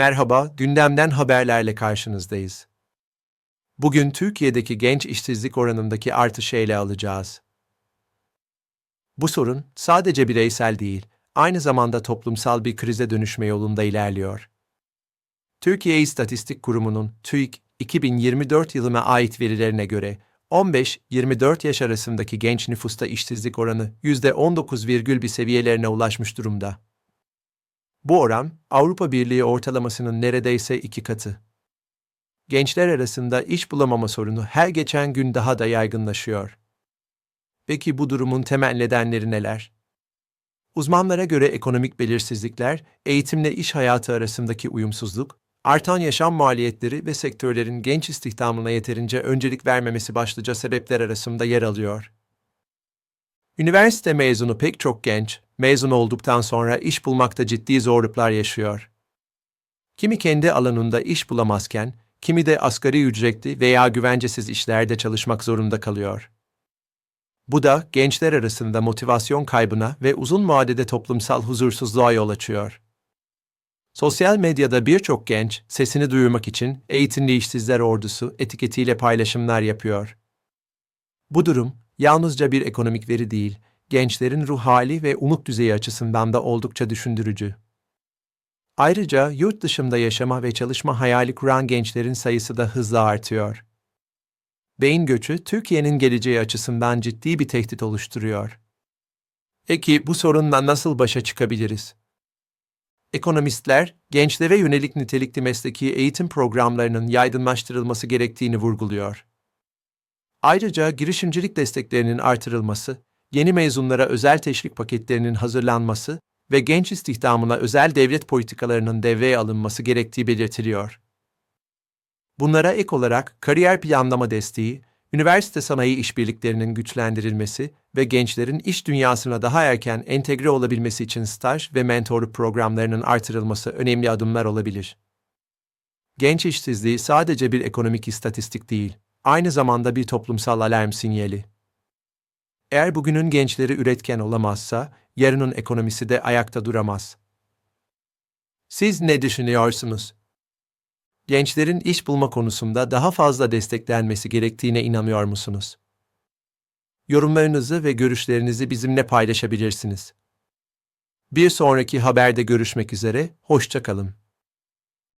Merhaba, gündemden haberlerle karşınızdayız. Bugün Türkiye'deki genç işsizlik oranındaki artışı ele alacağız. Bu sorun sadece bireysel değil, aynı zamanda toplumsal bir krize dönüşme yolunda ilerliyor. Türkiye İstatistik Kurumu'nun TÜİK 2024 yılına ait verilerine göre 15-24 yaş arasındaki genç nüfusta işsizlik oranı %19,1 seviyelerine ulaşmış durumda. Bu oran Avrupa Birliği ortalamasının neredeyse iki katı. Gençler arasında iş bulamama sorunu her geçen gün daha da yaygınlaşıyor. Peki bu durumun temel nedenleri neler? Uzmanlara göre ekonomik belirsizlikler, eğitimle iş hayatı arasındaki uyumsuzluk, artan yaşam maliyetleri ve sektörlerin genç istihdamına yeterince öncelik vermemesi başlıca sebepler arasında yer alıyor. Üniversite mezunu pek çok genç, mezun olduktan sonra iş bulmakta ciddi zorluklar yaşıyor. Kimi kendi alanında iş bulamazken, kimi de asgari ücretli veya güvencesiz işlerde çalışmak zorunda kalıyor. Bu da gençler arasında motivasyon kaybına ve uzun vadede toplumsal huzursuzluğa yol açıyor. Sosyal medyada birçok genç sesini duyurmak için eğitimli işsizler ordusu etiketiyle paylaşımlar yapıyor. Bu durum yalnızca bir ekonomik veri değil, gençlerin ruh hali ve umut düzeyi açısından da oldukça düşündürücü. Ayrıca yurt dışında yaşama ve çalışma hayali kuran gençlerin sayısı da hızla artıyor. Beyin göçü Türkiye'nin geleceği açısından ciddi bir tehdit oluşturuyor. Peki bu sorunla nasıl başa çıkabiliriz? Ekonomistler, gençlere yönelik nitelikli mesleki eğitim programlarının yaygınlaştırılması gerektiğini vurguluyor. Ayrıca girişimcilik desteklerinin artırılması, yeni mezunlara özel teşvik paketlerinin hazırlanması ve genç istihdamına özel devlet politikalarının devreye alınması gerektiği belirtiliyor. Bunlara ek olarak kariyer planlama desteği, üniversite sanayi işbirliklerinin güçlendirilmesi ve gençlerin iş dünyasına daha erken entegre olabilmesi için staj ve mentorluk programlarının artırılması önemli adımlar olabilir. Genç işsizliği sadece bir ekonomik istatistik değil, aynı zamanda bir toplumsal alarm sinyali. Eğer bugünün gençleri üretken olamazsa, yarının ekonomisi de ayakta duramaz. Siz ne düşünüyorsunuz? Gençlerin iş bulma konusunda daha fazla desteklenmesi gerektiğine inanıyor musunuz? Yorumlarınızı ve görüşlerinizi bizimle paylaşabilirsiniz. Bir sonraki haberde görüşmek üzere, hoşçakalın.